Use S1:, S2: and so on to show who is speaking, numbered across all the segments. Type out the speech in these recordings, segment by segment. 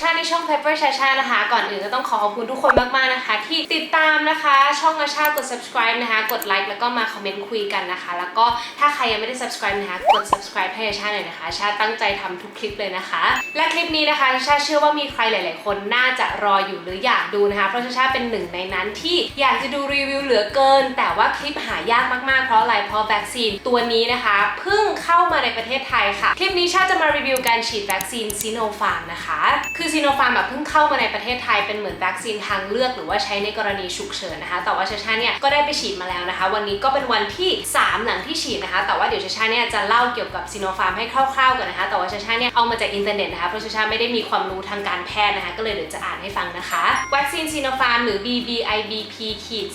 S1: ชาในช่อง Pepper ชาชานะคะ ก่อนอื่นก็ต้องขอขอบคุณทุกคนมากๆนะคะ ที่ติดตามนะคะ ช่องอาชากด subscribe นะคะ กดไลค์แล้วก็มาคอมเมนต์คุยกันนะคะ แล้วก็ถ้าใครยังไม่ได้ subscribe นะคะ กด subscribe ให้อาชาหน่อยนะคะ ชาตั้งใจทำทุกคลิปเลยนะคะ และคลิปนี้นะคะชาเชื่อว่ามีใครหลาย ๆ คนน่าจะรออยู่หรืออยากดูนะคะ เพราะชาชาเป็นหนึ่งในนั้นที่อยากจะดูรีวิวเหลือเกิน แต่ว่าคลิปหายากมากๆ เพราะอะไร เพราะวัคซีนตัวนี้นะคะเพิ่งเข้ามาในประเทศไทยค่ะ คลิปนี้ชาจะมารีวิวการฉีดวัคซีนซีโนฟาร์มนะคะ คือซีโนฟาร์มแบบเพิ่งเข้ามาในประเทศไทยเป็นเหมือนวัคซีนทางเลือกหรือว่าใช้ในกรณีฉุกเฉินนะคะ แต่ว่าชาชาเนี่ยก็ได้ไปฉีดมาแล้วนะคะ วันนี้ก็เป็นวันที่ 3 หลังที่ฉีดนะคะ แต่ว่าเดี๋ยวชาชาเนี่ยจะเล่าเกี่ยวกับซีโนฟาร์มให้คร่าวๆก่อนนะคะ แต่ว่าชาชาเนี่ยเอามาจากอินเทอร์เน็ตนะคะ เพราะชาชาไม่ได้มีความรู้ทางการแพทย์นะคะ ก็เลยเดี๋ยวจะอ่านให้ฟังนะคะวัคซีนซีโนฟาร์มหรือ BBIBP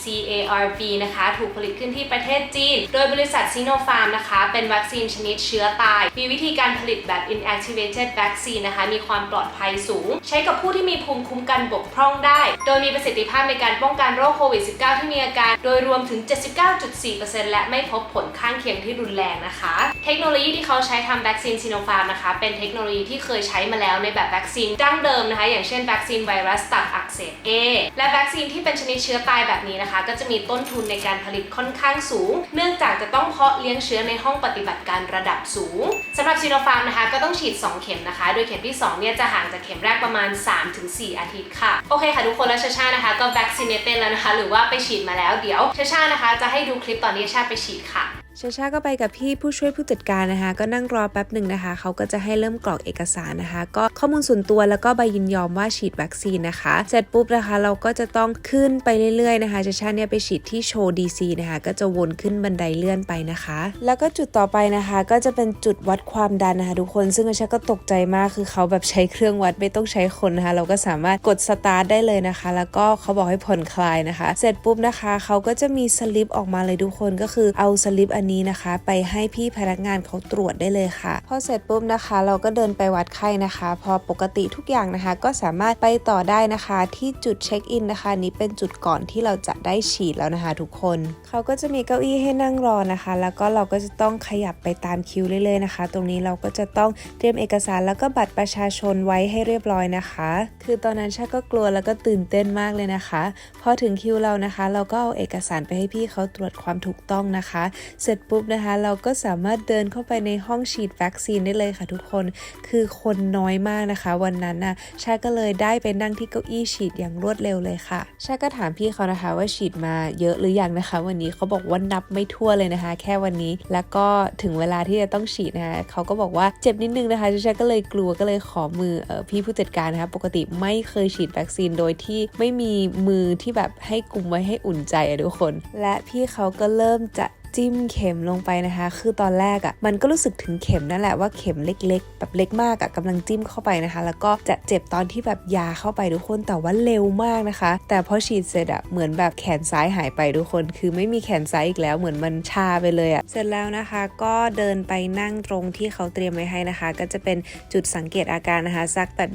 S1: CARV นะคะ ถูกผลิตขึ้นที่ประเทศจีน โดยบริษัทซีโนฟาร์มนะคะ เป็นวัคซีนชนิดเชื้อตาย มีวิธีการผลิตแบบ inactivated vaccine นะคะ มีความปลอดภัยสูงใช้กับผู้ที่มีภูมิคุ้มกันบกพร่องได้ โดยมีประสิทธิภาพในการป้องกันโรคโควิด -19 ที่มีอาการ โดยรวมถึง 79.4%และไม่พบผลข้างเคียงที่รุนแรงนะคะ เทคโนโลยีที่เขาใช้ทำวัคซีนซีโนฟาร์มนะคะ เป็นเทคโนโลยีที่เคยใช้มาแล้วในแบบวัคซีนดั้งเดิมนะคะ อย่างเช่นวัคซีนไวรัสตับอักเสบ A และวัคซีนที่เป็นชนิดเชื้อตายแบบนี้นะคะ ก็จะมีต้นทุนในการผลิตค่อนข้างสูง เนื่องจากจะต้องเพาะเลี้ยงเชื้อในห้องปฏิบัติการระดับสูงสำหรับซีโนฟาร์มนะคะ ก็ต้องฉีด 2 เข็มนะคะ โดยเข็มที่ 2 เนี่ยจะห่างจากเข็มแรกประมาณ 3-4 อาทิตย์ค่ะ โอเคค่ะทุกคนแล้วชาชานะคะก็ vaccinated แล้วนะคะ หรือว่าไปฉีดมาแล้วเดี๋ยวชาชานะคะจะให้ดูคลิปตอนที่ชาไปฉีดค่ะ
S2: ชาชาก็ไปกับพี่ผู้ช่วยผู้จัดการนะคะ ก็นั่งรอแป๊บหนึ่งนะคะ เขาก็จะให้เริ่มกรอกเอกสารนะคะ ก็ข้อมูลส่วนตัวแล้วก็ใบยินยอมว่าฉีดวัคซีนนะคะ เสร็จปุ๊บนะคะ เราก็จะต้องขึ้นไปเรื่อยๆนะคะชาชาเนี่ยไปฉีดที่โชว์ดีซีนะคะ ก็จะวนขึ้นบันไดเลื่อนไปนะคะ แล้วก็จุดต่อไปนะคะ ก็จะเป็นจุดวัดความดันนะคะทุกคน ซึ่งชาชาก็ตกใจมากคือเขาแบบใช้เครื่องวัดไม่ต้องใช้คนนะคะ เราก็สามารถกดสตาร์ทได้เลยนะคะ แล้วก็เขาบอกให้ผ่อนคลายนะคะ เสร็จปุ๊บนะคะ เขาก็จะมีสลิปออกมาเลยทุกคนก็คือเอาสลิปอันนี้นะคะ ไปให้พี่พนักงานเขาตรวจได้เลยค่ะพอเสร็จปุ๊บนะคะ เราก็เดินไปวัดไข้นะคะ พอปกติทุกอย่างนะคะ ก็สามารถไปต่อได้นะคะ ที่จุดเช็คอินนะคะ นี้เป็นจุดก่อนที่เราจะได้ฉีดแล้วนะคะ ทุกคนเขาก็จะมีเก้าอี้ให้นั่งรอนะคะ แล้วก็เราก็จะต้องขยับไปตามคิวเรื่อยๆนะคะ ตรงนี้เราก็จะต้องเตรียมเอกสารแล้วก็บัตรประชาชนไว้ให้เรียบร้อยนะคะ คือตอนนั้นชาก็กลัวแล้วก็ตื่นเต้นมากเลยนะคะ พอถึงคิวเรานะคะ เราก็เอาเอกสารไปให้พี่เขาตรวจความถูกต้องนะคะ เสร็จปุ๊บนะคะ เราก็สามารถเดินเข้าไปในห้องฉีดวัคซีนได้เลยค่ะทุกคน คือคนน้อยมากนะคะ วันนั้นน่ะชาก็เลยได้ไปนั่งที่เก้าอี้ฉีดอย่างรวดเร็วเลยค่ะชาก็ถามพี่เขานะคะว่าฉีดมาเยอะหรือยังนะคะ วันนี้เขาบอกว่านับไม่ทั่วเลยนะคะ แค่วันนี้ แล้วก็ถึงเวลาที่จะต้องฉีดนะคะเขาก็บอกว่าเจ็บนิดนึงนะคะชาก็เลยกลัวก็เลยขอมือออพี่ผู้จัดการนะคะ ปกติไม่เคยฉีดวัคซีนโดยที่ไม่มีมือที่แบบให้กุมไว้ให้อุ่นใจอะทุกคน และพี่เขาก็เริ่มจะ จิ้มเข็มลงไปนะคะ คือตอนแรกอะ่ะมันก็รู้สึกถึงเข็มนั่นแหละว่าเข็มเล็ก ๆ แบบเล็กมากอะ่ะกำลังจิ้มเข้าไปนะคะ แล้วก็จะเจ็บตอนที่แบบยาเข้าไปทุกคนแต่ว่าเร็วมากนะคะ แต่พอฉีดเสร็จอะ่ะเหมือนแบบแขนซ้ายหายไปทุกคน คือไม่มีแขนซ้ายอีกแล้วเหมือนมันชาไปเลยอะ่ะเสร็จแล้วนะคะ ก็เดินไปนั่งตรงที่เขาเตรียมไว้ให้นะคะ ก็จะเป็นจุดสังเกตอาการนะคะสักแบบ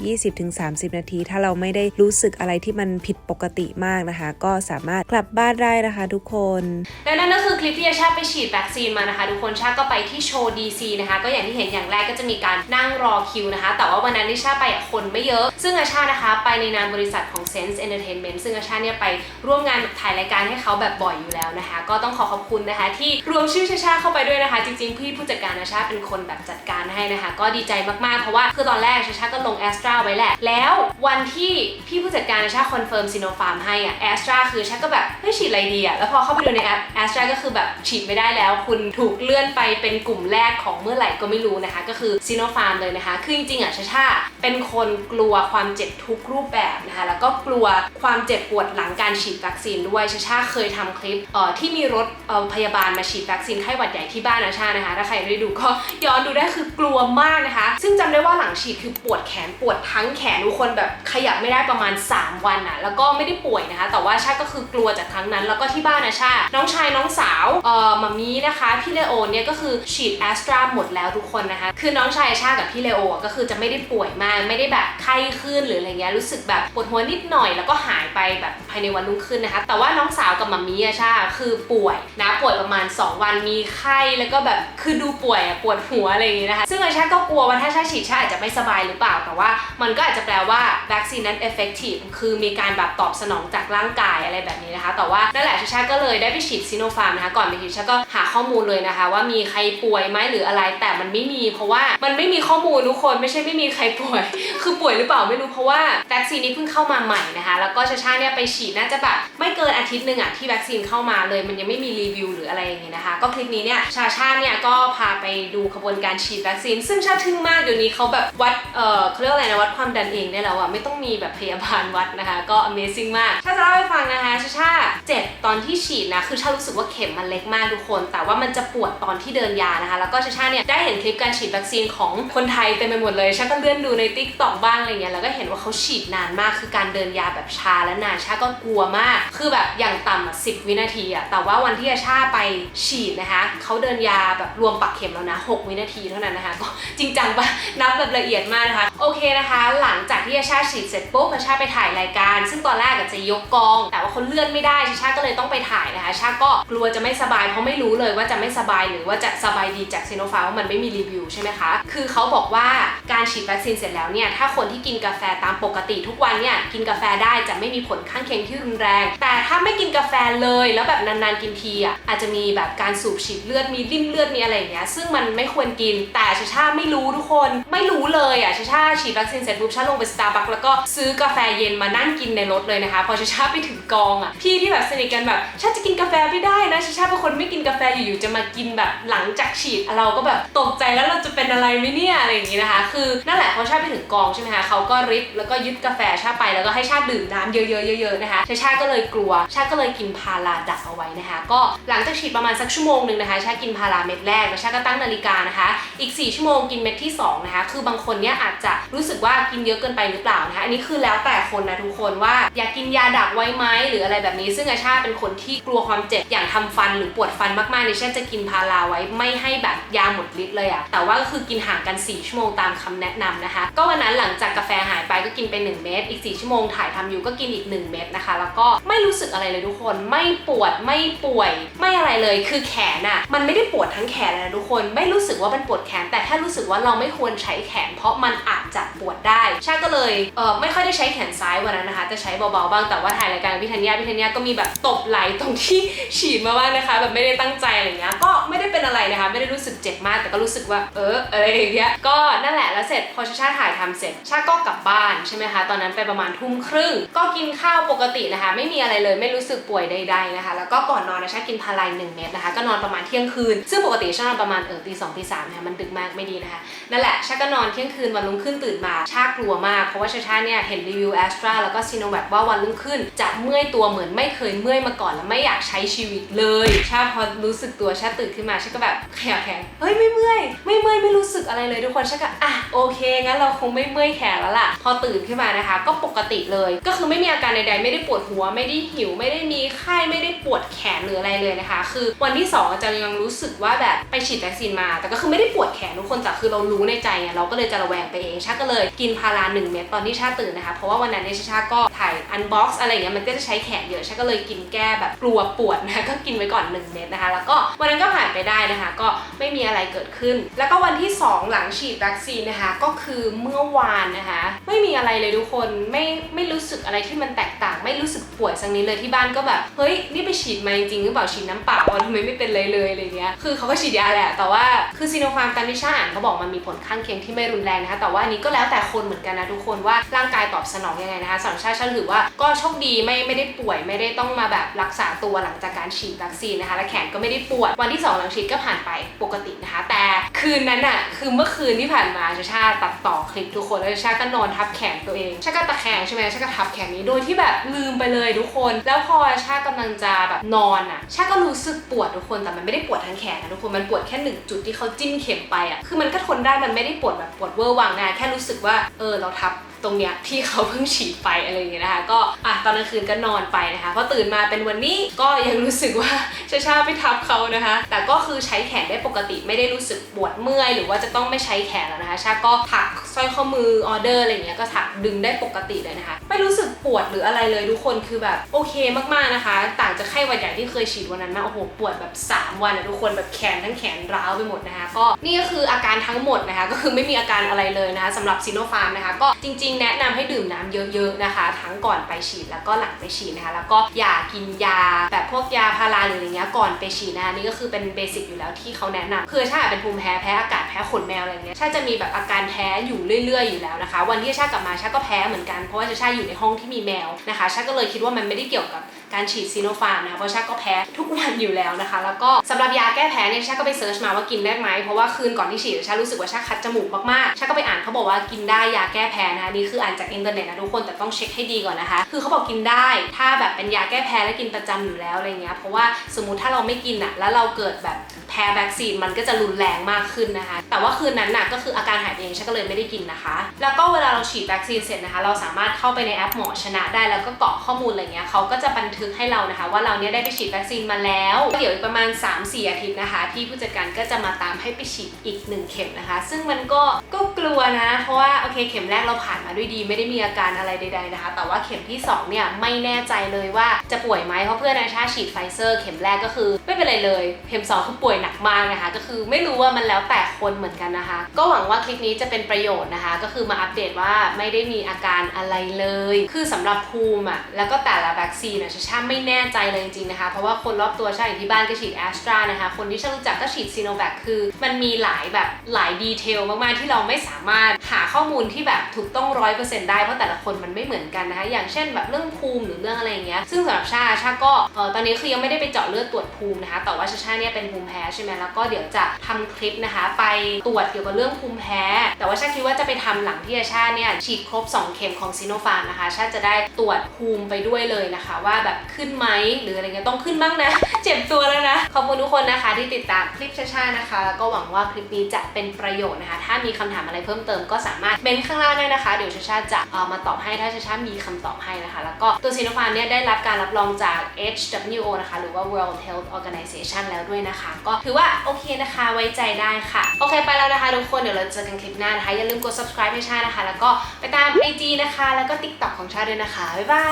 S2: 20-30 นาที ถ้าเราไม่ได้รู้สึกอะไรที่มันผิดปกติมากนะคะ ก็สามารถกลับบ้านได้นะคะ ทุกคน
S1: และนั่นก็คือคลิปที่ชาไปฉีดวัคซีนมานะคะ ทุกคนชาก็ไปที่โชว์ดีซีนะคะ ก็อย่างที่เห็นอย่างแรกก็จะมีการนั่งรอคิวนะคะ แต่ว่าวันนั้นที่ชาไปคนไม่เยอะ ซึ่งอาชานะคะ ไปในนามบริษัทของ Sense Entertainment ซึ่งอาชาเนี่ยไปร่วมงานถ่ายรายการให้เขาแบบบ่อยอยู่แล้วนะคะ ก็ต้องขอขอบคุณนะคะ ที่รวมชื่อชาชาเข้าไปด้วยนะคะ จริงๆ พี่ผู้จัดการอาชาเป็นคนแบบจัดการให้นะคะ ก็ดีใจมากๆ เพราะว่าคือตอนแรกชาชาก็ลงแอสตราไว้แหละ แล้ววันที่พี่ผู้จัดการอาชาคอนเฟิร์มซีโนฟาร์มให้อะแอสตราคือชาก็แบบเฮ้ยฉีดอะไรดีอะแล้วพอเข้าไปดูในแอปแอสตราก็คือแบบฉีดไม่ได้แล้ว คุณถูกเลื่อนไปเป็นกลุ่มแรกของเมื่อไหร่ก็ไม่รู้นะคะ ก็คือซีโนฟาร์มเลยนะคะ คือจริงๆอะชาชาเป็นคนกลัวความเจ็บทุกรูปแบบนะคะ แล้วก็กลัวความเจ็บปวดหลังการฉีดวัคซีนด้วยชาชาเคยทำคลิปเอ่อที่มีรถเอ่อพยาบาลมาฉีดวัคซีนไข้หวัดใหญ่ที่บ้านนะชานะคะ ถ้าใครไม่ได้ดูก็ย้อนดูได้คือกลัวมากนะคะ ซึ่งจำได้ว่าหลังฉีดคือปวดแขนปวดทั้งแขนทุกคนแบบขยับไม่ได้ประมาณ 3 วันอะแล้วก็ไม่ได้ป่วยนะคะ แต่ว่าชาก็คือกลัวจากครั้งนั้น แล้วก็ที่บ้านนะชาน้องชายน้องสาวเอ่อมามีนะคะพี่เลโอเนี่ยก็คือฉีดแอสตราหมดแล้วทุกคนนะคะ คือน้องชายชากับพี่เลโออะก็คือจะไม่ได้ป่วยมาก ไม่ได้แบบไข้ขึ้นหรืออะไรเงี้ยรู้สึกแบบปวดหัวนิดหน่อยแล้วก็หายไปแบบภายในวันรุ่งขึ้นนะคะ แต่ว่าน้องสาวกับมามีอะชาคือป่วยนะป่วยประมาณ 2 วันมีไข้แล้วก็แบบคือดูป่วยอะปวดหัวอะไรอย่างงี้นะคะ ซึ่งอาชาก็กลัวว่าถ้าชาฉีดชาอาจจะไม่สบายหรือเปล่าแต่ว่า มันก็อาจจะแปลว่าวัคซีนนั้น effective คือมีการแบบตอบสนองจากร่างกายอะไรแบบนี้นะคะ แต่ว่านั่นแหละชาชาก็เลยได้ไปฉีดซิโนฟาร์มนะคะก่อนไปฉีดชาก็หาข้อมูลเลยนะคะ ว่ามีใครป่วยไหมหรืออะไร แต่มันไม่มีเพราะว่ามันไม่มีข้อมูลทุกคนไม่ใช่ไม่มีใครป่วย คือป่วยหรือเปล่าไม่รู้เพราะว่าวัคซีนนี้เพิ่งเข้ามาใหม่นะคะ แล้วก็ชาชาเนี่ยไปฉีดน่าจะแบบไม่เกินอาทิตย์หนึ่งอะที่วัคซีนเข้ามาเลยมันยังไม่มีรีวิวหรืออะไรอย่างงี้นะคะ ก็คลิปนี้เนี่ยชาชาเนี่ยก็พาไปดูขบวนการฉีดวัคซีน ซึ่งชาทึ่งมากเดี๋ยวนี้เขาแบบวัดเออเขาเรียกอะไรนะวัดความดันเองได้แล้วอะไม่ต้องมีแบบพยาบาลวัดนะคะ ก็ amazing มากชาจะเล่าให้ฟังนะคะชาชาเจ็บตอนที่ฉีดนะคือชารู้สึกว่าเข็มมันเล็กมากทุกคน แต่ว่ามันจะปวดตอนที่เดินยานะคะ แล้วก็ชาชาเนี่ยได้เห็นคลิปการฉีดวัคซีนของคนไทยเต็มไปหมดเลยชาก็เลื่อนดูในติ๊กต็อกบ้างอะไรเงี้ยแล้วก็เห็นว่าเขาฉีดนานมากคือการเดินยาแบบชาและนานชาก็กลัวมาก คือแบบอย่างต่ำอะสิวินาทีอะแต่ว่าวันที่อาชาไปฉีดนะคะเขาเดินยาแบบรวมปักเข็มแล้วนะ 6 วินาทีเท่านั้นนะคะก็จริงจังปะนับแบบละเอียดมากนะคะโอเคนะคะ หลังจากที่อาชาฉีดเสร็จปุ๊บชาไปถ่ายรายการ ซึ่งตอนแรกอะจะยกกอง แต่ว่าเขาเลื่อนไม่ได้ชาก็เลยต้องไปถ่ายนะคะชาก็กลัวจะไม่สบายเพราะไม่รู้เลยว่าจะไม่สบายหรือว่าจะสบายดีจากซีโนฟาร์มว่ามันไม่มีรีวิวใช่ไหมคะ คือเขาบอกว่าการฉีดวัคซีนเสร็จแล้วเนี่ยถ้าคนที่กินกาแฟตามปกติทุกวันเนี่ยกินกาแฟได้จะไม่มีผลข้างเคียงที่รุนแรง แต่ถ้าไม่กินกาแฟเลยแล้วแบบนานๆกินทีอะอาจจะมีแบบการสูบฉีดเลือดมีริ่มเลือดมีอะไรอย่างเงี้ยซึ่งมันไม่ควรกินแต่ชาชาไม่รู้ทุกคนไม่รู้เลยอะชาชาฉีดวัคซีนเสร็จปุ๊บชาลงไปสตาร์บัคแล้วก็ซื้อกาแฟเย็นมานั่งกินในรถเลยนะคะพอชาชาไปถึงกองอะพี่ที่แบบสนิทกันแบบชาจะกินกาแฟไม่ได้นะชาชาเป็นคนไม่กินกาแฟอยู่ๆจะมากินแบบหลังจากฉีดเราก็แบบตกใจแล้วเราจะเป็นอะไรไหมเนี่ยอะไรอย่างงี้นะคะ คือนั่นแหละพอชาไปถึงกองใช่ไหมคะเขาก็ริบแล้วก็ยึดกาแฟชาไปแล้วก็ให้ชาดื่มน้ำเยอะๆเยอะๆนะคะชาชาก็เลยกลัวชาก็เลยกินพาราดักเอาไว้นะคะ ก็หลังจากฉีดประมาณสักชั่วโมงหนึ่งนะคะชากินพาราเม็ดแรกแล้วชาก็ตั้งนาฬิกานะคะ อีก 4 ชั่วโมงกินเม็ดที่2นะคะคือบางคนเนี่ยอาจจะรู้สึกว่ากินเยอะเกินไปหรือเปล่านะคะอันนี้คือแล้วแต่คนนะทุกคนว่าอยากกินยาดักไว้ไหมหรืออะไรแบบนี้ ซึ่งอาชาเป็นคนที่กลัวความเจ็บอย่างทำฟันหรือปวดฟันมากๆเนี่ยชาจะกินพาราไว้ไม่ให้แบบยาหมดฤทธิ์เลยอะแต่ว่าก็คือกินห่างกัน 4 ชั่วโมงตามคำแนะนำนะคะ ก็วันนั้นหลังจากกาแฟหายไปก็กินไป 1 เม็ดอีก 4 ชั่วโมงถ่ายทำอยู่ก็กินอีก 1 เม็ดนะคะ แล้วก็ไม่รู้สึกอะไรเลยทุกคน ไม่ปวดไม่ป่วย ไม่อะไรเลยคือแขนอะมันไม่ได้ปวดทั้งแขนเลยนะทุกคน ไม่รู้สึกว่ามันปวดแขน แต่แค่รู้สึกว่าเราไม่ควรใช้แขน เพราะมันอาจจะปวดได้ชาก็เลยเออไม่ค่อยได้ใช้แขนซ้ายวันนั้นนะคะ จะใช้เบาๆบ้างแต่ว่าถ่ายรายการกับพี่ธัญญาพี่ธัญญาก็มีแบบตบไหลตรงที่ฉีดมาบ้างนะคะแบบไม่ได้ตั้งใจอะไรเงี้ยก็ไม่ได้เป็นอะไรนะคะไม่ได้รู้สึกเจ็บมากแต่ก็รู้สึกว่าเอออะไรอย่างเงี้ยก็นั่นแหละแล้วเสร็จพอชาชาถ่ายทำเสร็จชาก็กลับบ้านใช่ไหมคะตอนนั้นไปประมาณทุ่มครึ่งก็กินข้าวปกตินะคะ ไม่มีอะไรเลยไม่รู้สึกป่วยใดๆนะคะ แล้วก็ก่อนนอนนะชากินพาราหนึ่งเม็ดนะคะ ก็นอนประมาณเที่ยงคืน ซึ่งปกติชานอนประมาณเออตีสองตีสามนะคะมันดึกมากไม่ดีนะคะนั่นแหละชาก็นอนเที่ยงคืนวันรุ่งขึ้นตื่นมาชากลัวมากเพราะว่าชาชาเนี่ยเห็นรีวิวแอสตราแล้วก็ซีโนแวคว่าวันรุ่งขึ้นจะเมื่อยตัวเหมือนไม่เคยเมื่อยมาก่อนและไม่อยากใช้ชีวิตเลยชาพอรู้สึกตัวชาตื่นขึ้นมาชาก็แบบแขนแขนเฮ้ยไม่เมื่อยไม่เมื่อยไม่รู้สึกอะไรเลยทุกคนชาก็อะโอเคงั้นเราคงไม่เมื่อยแขนแล้วล่ะ พอตื่นขึ้นมานะคะ ก็ปกติเลย ก็คือไม่มีอาการใดๆ ไม่ได้ปวดหัว ไม่ได้หิว ไม่ได้มีไข้ไม่ได้ปวดแขนหรืออะไรเลยนะคะ คือวันที่สองอาจารย์ยังรู้สึกว่าแบบไปฉีดวัคซีนมา แต่ก็คือไม่ได้ปวดแขนทุกคนแต่คือเรารู้ในใจไงเราก็เลยจะระแวงไปเองชาก็เลยกินพาราหนึ่งเม็ดตอนที่ชาตื่นนะคะ เพราะว่าวันนั้นเนี่ยชาก็ถ่ายอันบ็อกซ์อะไรเงี้ยมันก็จะใช้แขนเยอะชาก็เลยกินแก้แบบกลัวปวดนะคะก็กินไว้ก่อน1เม็ดนะคะ แล้วก็วันนั้นก็ผ่านไปได้นะคะ ก็ไม่มีอะไรเกิดขึ้น แล้วก็วันที่ 2 หลังฉีดวัคซีนนะคะ ก็คือเมื่อวานนะคะ ไม่มีอะไรเลยทุกคนไม่ไม่รู้สึกอะไรที่มันแตกต่าง ไม่รู้สึกป่วยสักนิดเลยที่บ้านก็แบบเฮ้ยนี่ไปฉีดมาจริงหรือเปล่าฉีดน้ำเปล่าทำไมไม่เป็นเลยเลยอะไรเงี้ยคือเขาก็ฉีดยาแหละแต่ว่าคือซีโนฟาร์มตามที่ชาอ่านเขาบอกมันมีผลข้างเคียงที่ไม่รุนแรงนะคะแต่ว่านนี้ก็แล้วแต่คนเหมือนกันนะทุกคนว่าร่างกายตอบสนองยังไงนะคะสำหรับชาชาถือว่าก็โชคดีไม่ไม่ได้ป่วยไม่ได้ต้องมาแบบรักษาตัวหลังจากการฉีดวัคซีนนะคะและแขนก็ไม่ได้ปวด วันที่สองหลังฉีดก็ผ่านไปปกตินะคะ แต่คืนนั้นอะคือเมื่อคืนที่ผ่านมาชาชาตัดต่อคลิปทุกคนแล้วชาก็นอนทับแขนตัวเองชาก็ตะแคงใช่ไหมชาก็ทับแขนนี้โดยที่แบบลืมไปเลยทุกคน แล้วพอชากำลังจะแบบนอนอะชาก็รู้สึกปวดทุกคนแต่มันไม่ได้ปวดทั้งแขนนะทุกคนมันปวดแค่หนึ่งจุดที่เขาจิ้มเข็มไปอะคือมันก็ทนได้มันไม่ได้ปวดแบบปวดเวอร์วังนะแค่รู้สึกว่าเออเราทับ ตรงเนี้ยที่เขาเพิ่งฉีดไปอะไรอย่างเงี้ยนะคะก็อะตอนกลางคืนก็นอนไปนะคะพอตื่นมาเป็นวันนี้ก็ยังรู้สึกว่าชาชาไปทับเขานะคะ แต่ก็คือใช้แขนได้ปกติไม่ได้รู้สึกปวดเมื่อย หรือว่าจะต้องไม่ใช้แขนแล้วนะคะชาก็พักสร้อยข้อมือออเดอร์อะไรเงี้ยก็ถักดึงได้ปกติเลยนะคะ ไม่รู้สึกปวดหรืออะไรเลยทุกคนคือแบบโอเคมากๆนะคะ ต่างจากไข้หวัดใหญ่ที่เคยฉีดวันนั้นนะโอ้โหปวดแบบ 3 วันอะทุกคนแบบแขนทั้งแขนร้าวไปหมดนะคะ ก็นี่ก็คืออาการทั้งหมดนะคะ ก็คือไม่มีอาการอะไรเลยนะคะสำหรับซีโนฟาร์มนะคะ ก็จริง ๆ แนะนำให้ดื่มน้ำเยอะๆนะคะ ทั้งก่อนไปฉีดแล้วก็หลังไปฉีดนะคะ แล้วก็อย่ากินยาแบบพวกยาพาราหรืออะไรเงี้ยก่อนไปฉีดนะคะนี่ก็คือเป็นเบสิกอยู่แล้วที่เขาแนะนำคือถ้าเป็นภูมิแพ้แพ้อากาศแพ้ขนแมวอะไรเงี้ยชาจะมีแบบอาการแพ้อยู่เรื่อยๆอยู่แล้วนะคะ วันที่ชากลับมาชาก็แพ้เหมือนกันเพราะว่าชาอยู่ในห้องที่มีแมวนะคะชาก็เลยคิดว่ามันไม่ได้เกี่ยวกับการฉีดซีโนฟาร์มนะเพราะชาก็แพ้ทุกวันอยู่แล้วนะคะ แล้วก็สำหรับยาแก้แพ้เนี่ยชาก็ไปเซิร์ชมาว่ากินได้ไหมเพราะว่าคืนก่อนที่ฉีดชารู้สึกว่าชาคัดจมูกมากๆชาก็ไปอ่านเขาบอกว่ากินได้ยาแก้แพ้นะนี่คืออ่านจากอินเทอร์เน็ตนะทุกคนแต่ต้องเช็คให้ดีก่อนนะคะ คือเขาบอกกินได้ ถ้าแบบเป็นยาแก้แพ้แล้วกินประจำอยู่แล้วอะไรเงี้ยเพราะว่าสมมติถ้าเราไม่กินอะแล้วเราเกิดแบบ แพ้วัคซีนมันก็จะรุนแรงมากขึ้นนะคะ แต่ว่าคืนนั้นน่ะก็คืออาการหายไปเองฉันก็เลยไม่ได้กินนะคะ แล้วก็เวลาเราฉีดวัคซีนเสร็จนะคะ เราสามารถเข้าไปในแอปหมอชนะได้แล้วก็กรอกข้อมูลอะไรเงี้ยเขาก็จะบันทึกให้เรานะคะ ว่าเราเนี้ยได้ไปฉีดวัคซีนมาแล้วเดี๋ยวอีกประมาณ 3-4 อาทิตย์นะคะที่ผู้จัดการก็จะมาตามให้ไปฉีดอีก 1 เข็มนะคะ ซึ่งมันก็ก็กลัวนะ เพราะว่าโอเคเข็มแรกเราผ่านมาด้วยดี ไม่ได้มีอาการอะไรใด ๆนะคะ แต่ว่าเข็มที่สองเนี่ยไม่แน่ใจเลยว่าจะป่วยไหมเพราะเพื่อนอาชาฉีดไฟเซอร์เข็มแรกก็คือไม่เป็นไรเลยเข็มสองคือป่วยหนักมากนะคะ ก็คือไม่รู้ว่ามันแล้วแต่คนเหมือนกันนะคะ ก็หวังว่าคลิปนี้จะเป็นประโยชน์นะคะ ก็คือมาอัปเดตว่าไม่ได้มีอาการอะไรเลย คือสำหรับภูมิอะแล้วก็แต่ละวัคซีนอะชาชาไม่แน่ใจเลยจริงๆนะคะ เพราะว่าคนรอบตัวชาอย่างที่บ้านก็ฉีดแอสตรานะคะ คนที่ชารู้จักก็ฉีดซีโนแวคคือ มันมีหลายแบบหลายดีเทลมากๆที่เราไม่สามารถหาข้อมูลที่แบบถูกต้องร้อยเปอร์เซ็นต์ได้เพราะแต่ละคนมันไม่เหมือนกันนะคะ อย่างเช่นแบบเรื่องภูมิหรือเรื่องอะไรอย่างเงี้ยซึ่งสำหรับชาชาก็ตอนนี้คือยังไม่ได้ไปเจาะเลือดตรวจภูมินะคะแต่ว่าชาชาเนี่ยเป็นภูมิแพ้ใช่ไหมแล้วก็เดี๋ยวจะทำคลิปนะคะ ไปตรวจเกี่ยวกับเรื่องภูมิแพ้ แต่ว่าชาคิดว่าจะไปทำหลังที่ชาเนี่ยฉีดครบ 2 เข็มของซีโนฟาร์มนะคะชาจะได้ตรวจภูมิไปด้วยเลยนะคะ ว่าแบบขึ้นไหมหรืออะไรเงี้ยต้องขึ้นบ้างนะ เจ็บตัวแล้วนะ ขอบคุณทุกคนนะคะที่ติดตามคลิปชาชานะคะ แล้วก็หวังว่าคลิปนี้จะเป็นประโยชน์นะคะ ถ้ามีคำถามอะไรเพิ่มเติมก็สามารถเมนข้างล่างได้นะคะ เดี๋ยวชาชาจะเอามาตอบให้ถ้าชาชามีคำตอบให้นะคะ แล้วก็ตัวซีโนฟาร์มเนี่ยได้รับการรับรองจาก HWO นะคะหรือว่า World Health Organization แล้วด้วยนะคะ ก็ถือว่าโอเคนะคะไว้ใจได้ค่ะ โอเคไปแล้วนะคะทุกคนเดี๋ยวเราเจอกันคลิปหน้านะคะอย่าลืมกด subscribe ให้ชานะคะ แล้วก็ไปตาม IG นะคะ แล้วก็ TikTok ของชาด้วยนะคะ บ๊ายบา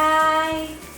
S1: ย